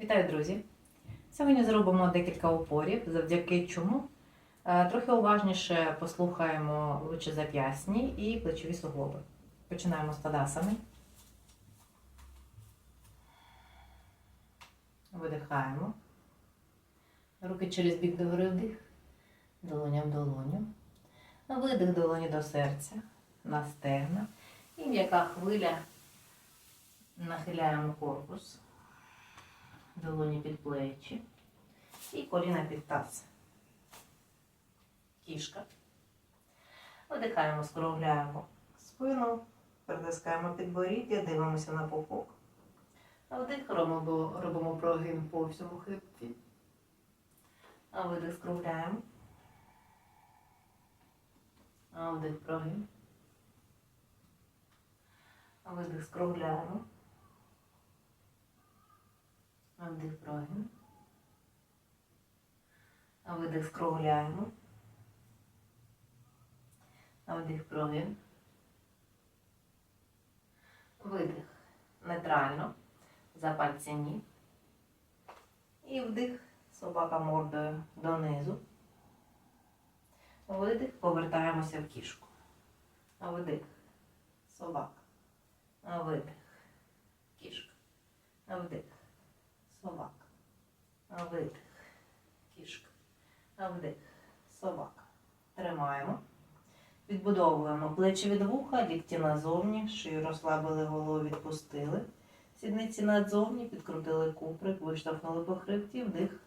Вітаю, друзі! Сьогодні зробимо декілька опорів, завдяки чому е, трохи уважніше послухаємо лучезап'ясні і плечові суглоби. Починаємо з тадасами. Видихаємо. Руки через бік догори вдих, долоня в долоню. Видих долоні до серця, на стегна. І м'яка хвиля. Нахиляємо корпус долоні під плечі і коліна під таз. Кішка. Видихаємо, скругляємо спину, притискаємо підборіддя, дивимося на пупок. А вдих робимо, робимо прогин по всьому хребті. А видих скругляємо. А вдих прогин. А видих скругляємо. А вдих прогин. А видих скругляємо. А вдих прогин. Видих нейтрально. За пальці ні. І вдих собака мордою донизу. Видих, повертаємося в кішку. А видих собака. А видих кішка. А вдих собака. Видих. Кішка. Вдих. Собака. Тримаємо. Відбудовуємо плечі від вуха, лікті назовні, шию розслабили, голову відпустили. Сідниці надзовні, підкрутили куприк, виштовхнули по хребті, вдих.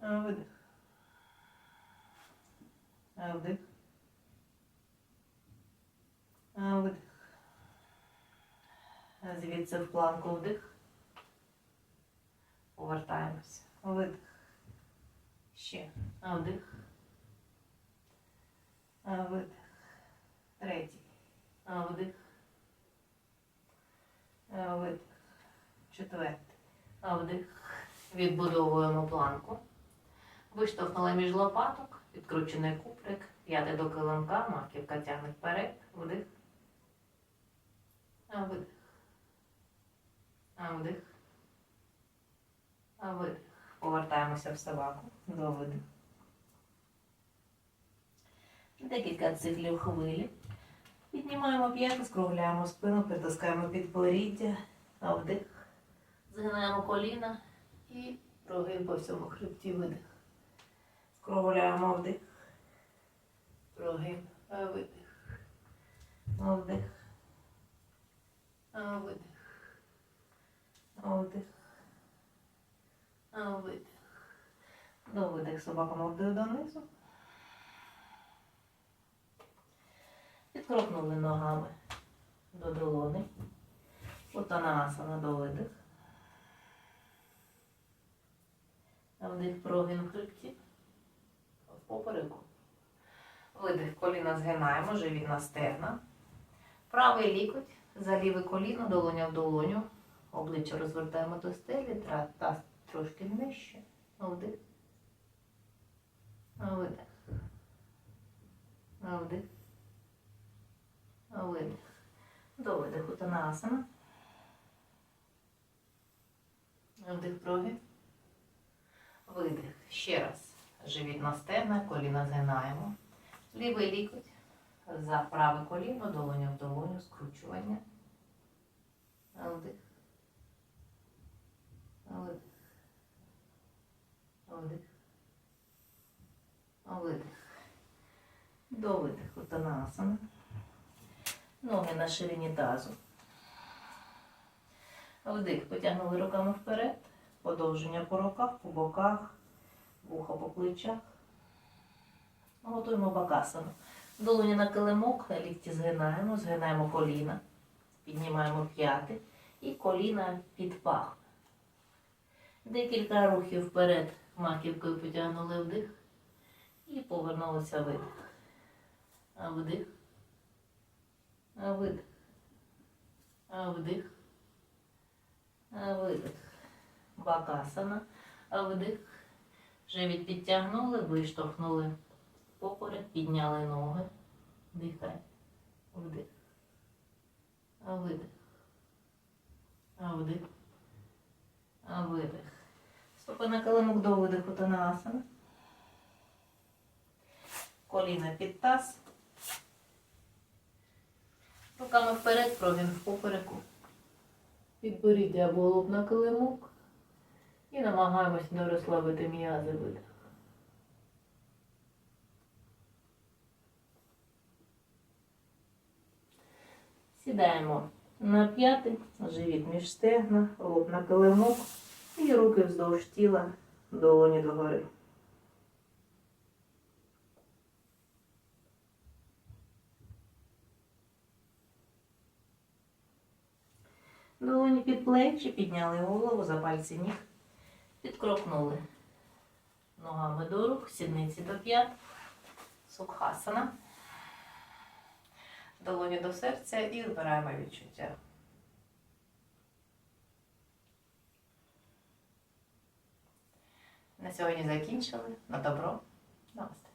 Видих. Вдих. А видих. Звідси в планку вдих. Повертаємося. Видих. Ще. Вдих. Видих. Третій. Вдих. Видих. Четвертий. Вдих. Відбудовуємо планку. Виштовхнули між лопаток. Відкручений куприк. П'яти до килимка. Маківка тягне вперед. Вдих. Видих. А вдих. Видих. Повертаємося в собаку. До видих. Декілька циклів хвилі. Піднімаємо п'яти, скругляємо спину, притискаємо підборіддя. А вдих. Згинаємо коліна і прогин по всьому хребті видих. Скругляємо вдих. Прогин. Видих. Вдих. Видих. Вдих. Видих. До видих собака мордою донизу. Підкрокнули ногами до долони. Утанаасана до видих. Вдих прогин в хребті. В попереку. Видих, коліна згинаємо, живіт на стегна. Правий лікоть за ліве коліно, долоня в долоню. Обличчя розвертаємо до стелі, таз трошки нижче. Вдих. Видих. Вдих. Видих. До видиху танасана. Вдих прогин. Видих. Ще раз. Живіт на стегна, коліна згинаємо. Лівий лікоть за праве коліно, долоня в долоню, скручування. Вдих. Видих. Вдих. Видих. До видиху танасана. Ноги на ширині тазу. Вдих. Потягнули руками вперед. Подовження по руках, по боках, вухо по плечах. Готуємо бакасану. Долоні на килимок, лікті згинаємо, згинаємо коліна, піднімаємо п'яти і коліна під пах. Декілька рухів вперед маківкою потягнули вдих і повернулися видих. А вдих. А видих. А вдих. А видих. Бакасана. А вдих. Живіт підтягнули, виштовхнули поперек, підняли ноги. Дихай. Вдих. А видих. А Вдих. Видих. Стопи на килимок до видиху та на асана. Коліна під таз. Руками вперед, прогін в попереку. Підберіть або лоб на килимок. І намагаємось не розслабити м'язи видих. Сідаємо на п'яти, живіт між стегна, лоб на килимок і руки вздовж тіла, долоні догори. Долоні під плечі, підняли голову за пальці ніг, підкрокнули ногами до рук, сідниці до п'ят, сукхасана. Долоні до серця і збираємо відчуття. На сьогодні закінчили. На добро. Намасте.